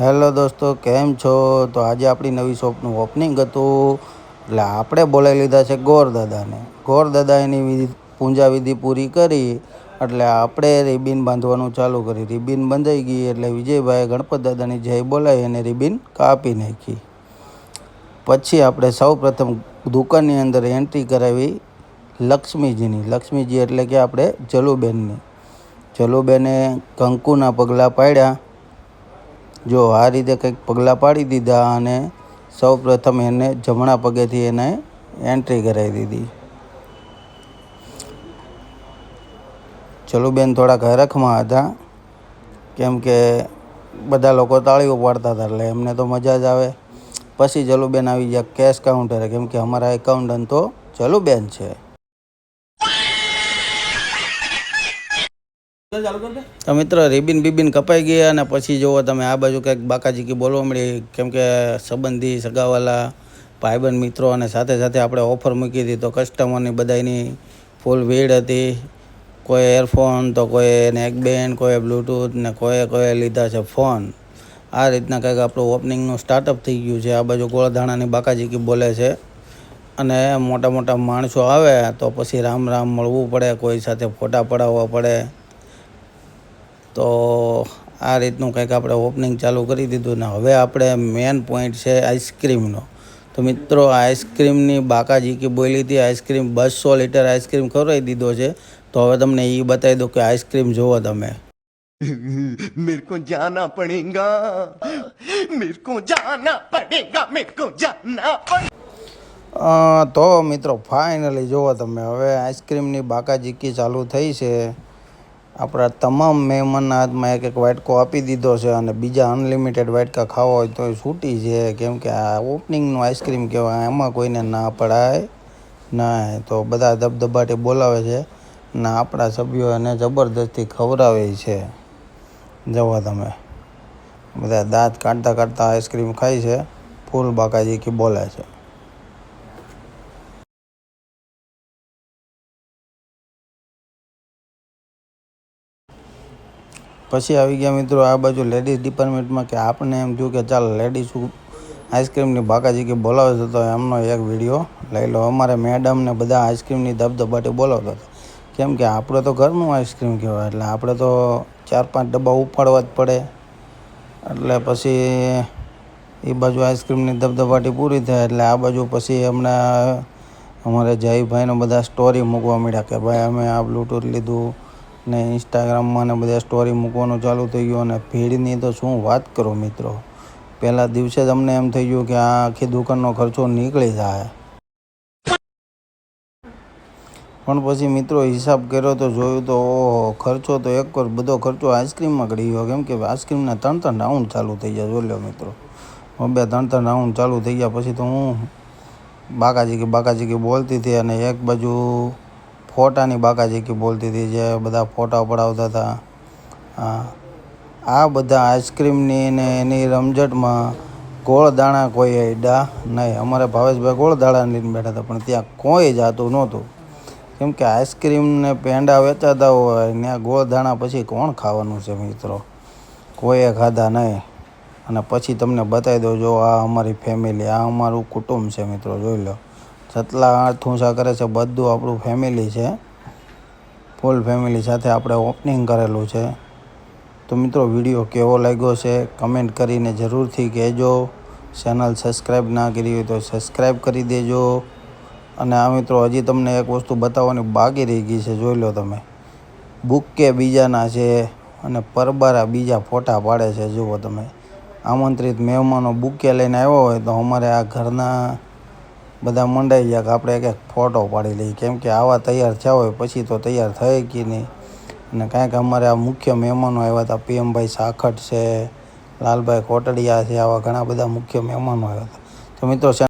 Hello દોસ્તો, કેમ છો? તો આજે આપણી નવી શોપનું ઓપનિંગ હતું. એટલે આપણે બોલાવી લીધા છે ગોરદાદાને ગોરદાદા એની વિધિ પૂરી કરી, એટલે આપણે રિબિન બાંધવાનું ચાલુ કરી રિબિન બંધાઈ ગઈ એટલે વિજયભાઈએ ગણપત દાદાની જય બોલાવી અને રિબિન કાપી નાખી. પછી આપણે સૌ પ્રથમ દુકાનની અંદર એન્ટ્રી કરાવી લક્ષ્મીજીની. લક્ષ્મીજી એટલે કે આપણે જલુબેનની. જલુબેને કંકુના પગલાં પાડ્યા. જો આ રીતે કંઈક પગલાં પાડી દીધા અને સૌ પ્રથમ એને જમણા પગેથી એને એન્ટ્રી કરાવી દીધી. ચલુબેન થોડાક હરખમાં હતા, કેમ કે બધા લોકો તાળીઓ પાડતા હતા એટલે એમને તો મજા જ આવે. પછી જલુબેન આવી ગયા કેશ કાઉન્ટરે કેમ કે અમારા એકાઉન્ટન્ટ તો જલુબેન છે. તો મિત્રો, રિબિન બિબિન કપાઈ ગયા અને પછી જુઓ તમે આ બાજુ કંઈક બાકાજી કી બોલવા મળી કેમ કે સંબંધી, સગાવાલા, ભાઈબંધ, મિત્રો અને સાથે સાથે આપણે ઓફર મૂકી હતી તો કસ્ટમરની બધાની ફૂલ ભીડ હતી. કોઈ એરફોન તો કોઈ નેકબેન્ડ કોઈ બ્લૂટૂથ ને કોઈએ કોઈએ લીધા છે ફોન આ રીતના કંઈક આપણું ઓપનિંગનું સ્ટાર્ટઅપ થઈ ગયું છે. આ બાજુ ગોળધાણાની બાકાજી કી બોલે છે. અને મોટા મોટા માણસો આવે તો પછી રામ રામ મળવું પડે, કોઈ સાથે ફોટા પડાવવા પડે. તો આ રીતનું કંઈક આપણે ઓપનિંગ ચાલુ કરી દીધું ને હવે આપણે મેન પોઈન્ટ છે આઈસ્ક્રીમનો તો મિત્રો આઈસ્ક્રીમની બાકાજી કે બોલી હતી આઈસ્ક્રીમ બસો લીટર આઈસ્ક્રીમ ખવડાવી દીધો છે તો હવે તમને એ બતાવી દઉં કે આઈસ્ક્રીમ જુઓ તમે मेरे को जाना पड़ेगा मेरे को जाना पड़ेगा मेरे को जाना पड़ेगा અ, તો મિત્રો ફાઇનલી જુઓ તમે હવે આઈસ્ક્રીમની બાકાજીકી ચાલુ થઈ છે આપણા તમામ મહેમાનના હાથમાં એક એક વાટકો આપી દીધો છે અને બીજા અનલિમિટેડ વાટકા ખાવા હોય તો એ છૂટી છે. કેમ કે આ ઓપનિંગનું આઈસ્ક્રીમ કહેવાય, એમાં કોઈને ના પડાય, ના. તો બધા ધબધબાટી બોલાવે છે અને આપણા સભ્યો એને જબરદસ્તી ખવડાવે છે. જવા તમે. બધા દાંત કાઢતા કાઢતા આઈસ્ક્રીમ ખાય છે. ફૂલ બાકાજીકી બોલે છે. પછી આવી ગયા મિત્રો આ બાજુ લેડીઝ ડિપાર્ટમેન્ટમાં કે આપણને એમ થયું કે ચાલ લેડીઝ આઈસ્ક્રીમની બાકાજી કે બોલાવે છે તો એમનો એક વીડિયો લઈ લો. અમારે મેડમને બધા આઈસ્ક્રીમની ધબધબાટી બોલાવતા હતા. કેમ કે આપણે તો ઘરનું આઈસ્ક્રીમ કહેવાય, એટલે આપણે તો ચાર પાંચ ડબ્બા ઉપાડવા જ પડે. એટલે પછી એ બાજુ આઈસ્ક્રીમની ધબધબાટી પૂરી થાય, એટલે આ બાજુ પછી હમણાં અમારે જયભાઈનો બધા સ્ટોરી મૂકવા મળ્યા કે ભાઈ અમે આ બ્લૂટૂથ લીધું ને ઇન્સ્ટાગ્રામમાં ને બધા સ્ટોરી મૂકવાનું ચાલુ થઈ ગયું અને ભીડની તો શું વાત કરો મિત્રો? પહેલા દિવસે જ અમને એમ થઈ ગયું કે આ આખી દુકાનનો ખર્ચો નીકળી જાય. પણ પછી મિત્રો હિસાબ કર્યો તો જોયું તો ઓહો, ખર્ચો તો એક વાર બધો ખર્ચો આઈસ્ક્રીમમાં કરી ગયો. કેમ કે આઈસ્ક્રીમના ત્રણ ત્રણ રાઉન્ડ ચાલુ થઈ ગયા, જોઈ લો મિત્રો. બે ત્રણ ત્રણ રાઉન્ડ ચાલુ થઈ ગયા, પછી તો હું બાકાજી કે બાકાજી કે બોલતી હતી અને એક બાજુ ફોટાની બાકાજીકી બોલતી હતી જે બધા ફોટા પડાવતા હતા. આ બધા આઈસ્ક્રીમની ને એની રમઝટમાં ગોળ દાણા કોઈ અડ્યા નહીં. અમારે ભાવેશભાઈ ગોળ દાણા લઈને બેઠા હતા, પણ ત્યાં કોઈ જાતું નહોતું. કેમ કે આઈસ્ક્રીમ ને પેંડા વેચાતા હોય ત્યાં ગોળ દાણા પછી કોણ ખાવાનું છે મિત્રો? કોઈએ ખાધા નહીં. અને પછી તમને બતાવી દઉં, જો આ અમારી ફેમિલી આ અમારું કુટુંબ છે મિત્રો, જોઈ લો. જેટલા આઠ ઊંચા કરે છે, બધું આપણું ફેમિલી છે. ફૂલ ફેમિલી સાથે આપણે ઓપનિંગ કરેલું છે. તો મિત્રો વીડિયો કેવો લાગ્યો છે? કમેન્ટ કરીને જરૂરથી કહેજો. ચેનલ સબસ્ક્રાઈબ ના કરી હોય તો સબસ્ક્રાઈબ કરી દેજો. અને આ મિત્રો, હજી તમને એક વસ્તુ બતાવવાની બાકી રહી ગઈ છે, જોઈ લો તમે. બુકે બીજાના છે અને પરબારા બીજા ફોટા પાડે છે, જુઓ તમે. આમંત્રિત મહેમાનો બુકે લઈને આવ્યો હોય તો અમારે આ ઘરના બધા મંડાઈ ગયા કે આપણે એક ફોટો પાડી લઈએ. કેમ કે આવા તૈયાર થયા હોય પછી તો તૈયાર થાય કે નહીં. અને કાંઈક અમારે આ મુખ્ય મહેમાનો આવ્યા હતા. પીએમભાઈ સાખટ છે, લાલભાઈ કોટડિયા છે, આવા ઘણા બધા મુખ્ય મહેમાનો આવ્યા હતા. તો મિત્રો